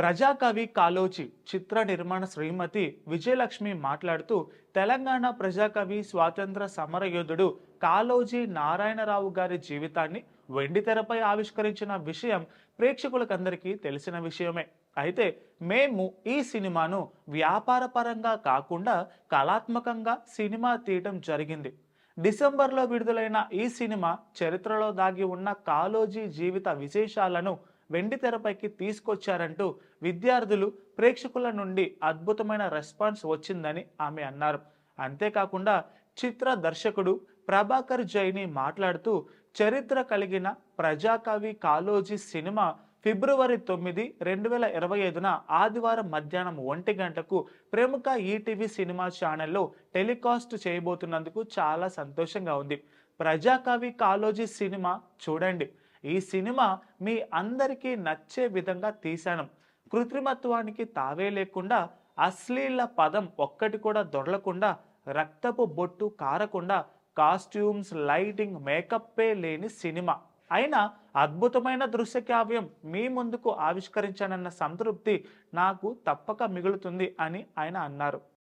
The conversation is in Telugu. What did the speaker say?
ప్రజాకవి కాలోచి చిత్ర నిర్మాణ శ్రీమతి విజయలక్ష్మి మాట్లాడుతూ తెలంగాణ ప్రజాకవి స్వాతంత్ర సమరయోధుడు కాలోజీ నారాయణరావు గారి జీవితాన్ని వెండితెరపై ఆవిష్కరించిన విషయం ప్రేక్షకులకందరికీ తెలిసిన విషయమే. అయితే మేము ఈ సినిమాను వ్యాపారపరంగా కాకుండా కళాత్మకంగా సినిమా తీయటం జరిగింది. డిసెంబర్లో విడుదలైన ఈ సినిమా చరిత్రలో దాగి ఉన్న కాలోజీ జీవిత విశేషాలను వెండి తెరపైకి తీసుకొచ్చారంటూ విద్యార్థులు ప్రేక్షకుల నుండి అద్భుతమైన రెస్పాన్స్ వచ్చిందని ఆమె అన్నారు. అంతేకాకుండా చిత్ర దర్శకుడు ప్రభాకర్ జైని మాట్లాడుతూ చరిత్ర కలిగిన ప్రజాకవి కాలోజీ సినిమా ఫిబ్రవరి తొమ్మిది రెండు వేల ఇరవై ఐదున ఆదివారం మధ్యాహ్నం ఒంటి గంటకు ప్రముఖ ఈటీవీ సినిమా ఛానల్లో టెలికాస్ట్ చేయబోతున్నందుకు చాలా సంతోషంగా ఉంది. ప్రజాకవి కాలోజీ సినిమా చూడండి. ఈ సినిమా మీ అందరికీ నచ్చే విధంగా తీశాను. కృత్రిమత్వానికి తావే లేకుండా అశ్లీల పదం ఒక్కటి కూడా దొరలకుండా రక్తపు బొట్టు కారకుండా కాస్ట్యూమ్స్ లైటింగ్ మేకప్పే లేని సినిమా. అయినా అద్భుతమైన దృశ్యకావ్యం మీ ముందుకు ఆవిష్కరించానన్న సంతృప్తి నాకు తప్పక మిగులుతుంది అని ఆయన అన్నారు.